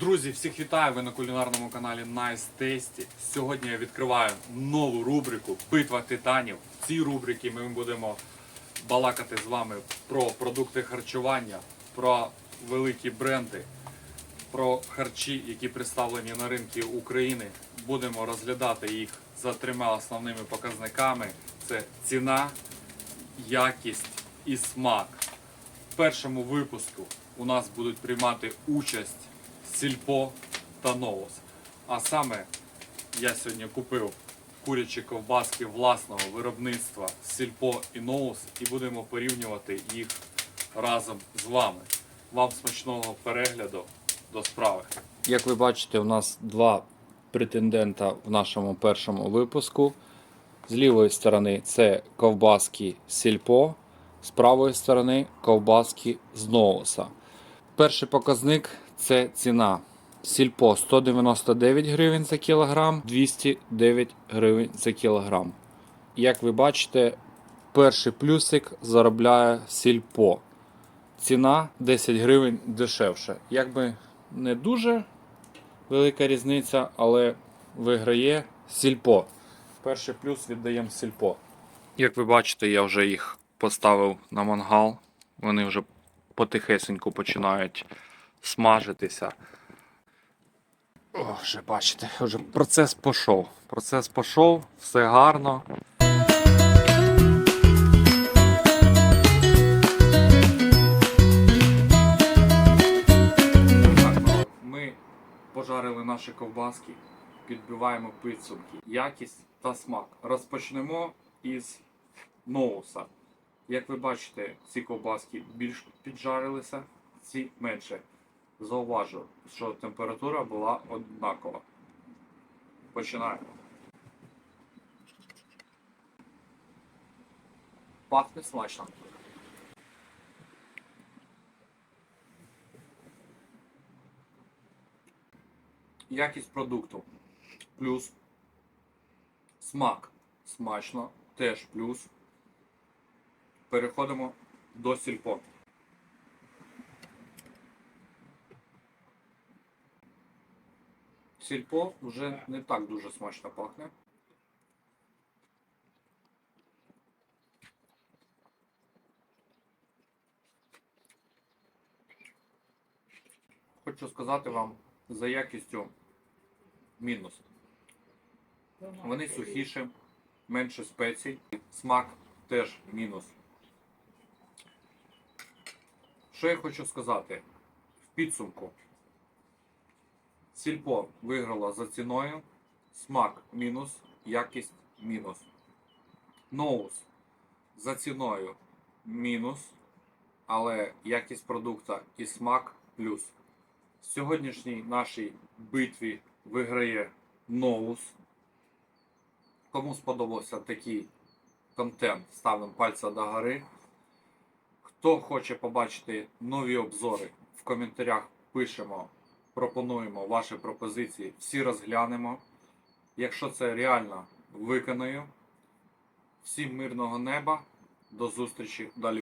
Друзі, всіх вітаю! Ви на кулінарному каналі Nice Tasty. Сьогодні я відкриваю нову рубрику Битва титанів. В цій рубриці ми будемо балакати з вами про продукти харчування, про великі бренди, про харчі, які представлені на ринку України. Будемо розглядати їх за трьома основними показниками: це ціна, якість і смак. В першому випуску у нас будуть приймати участь Сільпо та Новос. А саме я сьогодні купив курячі ковбаски власного виробництва Сільпо і Новос і будемо порівнювати їх разом з вами. Вам смачного перегляду до справи. Як ви бачите, у нас два претендента в нашому першому випуску. З лівої сторони це ковбаски Сільпо, з правої сторони ковбаски з Ноуса. Перший показник це ціна. Сільпо 199 гривень за кілограм, 209 гривень за кілограм. Як ви бачите, перший плюсик заробляє сільпо. Ціна 10 гривень дешевше. Якби не дуже велика різниця, але виграє сільпо. Перший плюс віддаємо сільпо. Як ви бачите, я вже їх поставив на мангал. Вони вже потихесеньку починають смажитися. О, вже бачите, вже процес пішов. Процес пішов, все гарно. Ну, ми пожарили наші ковбаски, підбиваємо підсумки, якість та смак. Розпочнемо із ноуса. Як ви бачите, ці ковбаски більш піджарилися, ці менше. Зауважу, що температура була однакова. Починаємо. Пахне смачно. Якість продукту. Плюс. Смак. Смачно. Теж плюс. Переходимо до сільпо. Сільпо вже не так дуже смачно пахне. Хочу сказати вам за якістю мінус. Вони сухіші, менше спецій, смак теж мінус. Що я хочу сказати? В підсумку. Сільпо виграла за ціною, смак мінус, якість мінус. Ноус за ціною мінус, але якість продукту і смак плюс. В сьогоднішній нашій битві виграє Ноус. Кому сподобався такий контент, ставимо пальця до гори. Хто хоче побачити нові обзори, в коментарях пишемо, пропонуємо ваші пропозиції, всі розглянемо. Якщо це реально, виконаю. Всім мирного неба, до зустрічі далі